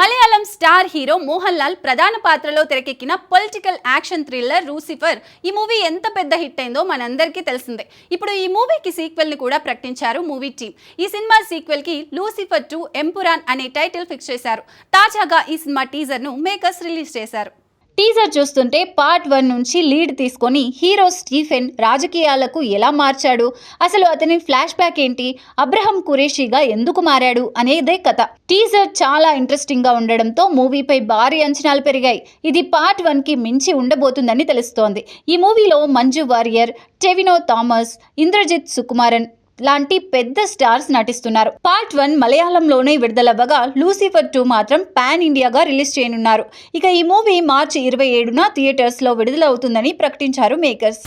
Malayalam star hero Mohan Lal ప్రధాన పాత్రలో తెరకెక్కిన పొలిటికల్ యాక్షన్ థ్రిల్లర్ రూసిఫర్ ఈ మూవీ ఎంత పెద్ద హిట్ అయిందో మనందరికీ తెలిసిందే. ఇప్పుడు ఈ మూవీకి సీక్వెల్ని కూడా ప్రకటించారు మూవీ టీమ్. ఈ సినిమా సీక్వెల్కి లూసిఫర్ టు ఎంపురాన్ అనే టైటిల్ ఫిక్స్ చేశారు. తాజాగా ఈ సినిమా టీజర్ను మేకర్స్ రిలీజ్ చేశారు. టీజర్ చూస్తుంటే పార్ట్ వన్ నుంచి లీడ్ తీసుకొని హీరో స్టీఫెన్ రాజకీయాలకు ఎలా మార్చాడు? అసలు అతని ఫ్లాష్ బ్యాక్ ఏంటి? అబ్రహం కురేషిగా ఎందుకు మారాడు? అనేదే కథ. టీజర్ చాలా ఇంట్రెస్టింగ్గా ఉండడంతో మూవీపై భారీ అంచనాలు పెరిగాయి. ఇది పార్ట్ వన్కి మించి ఉండబోతుందని తెలుస్తోంది. ఈ మూవీలో మంజు వారియర్ టెవినో థామస్ ఇంద్రజిత్ సుకుమారన్ లాంటి పెద్ద స్టార్స్ నటిస్తున్నారు. పార్ట్ వన్ మలయాళంలోనే విడుదలవ్వగా లూసిఫర్ టూ మాత్రం పాన్ ఇండియాగా రిలీజ్ చేయనున్నారు. ఇక ఈ మూవీ మార్చి ఇరవై ఏడున థియేటర్స్లో విడుదలవుతుందని ప్రకటించారు మేకర్స్.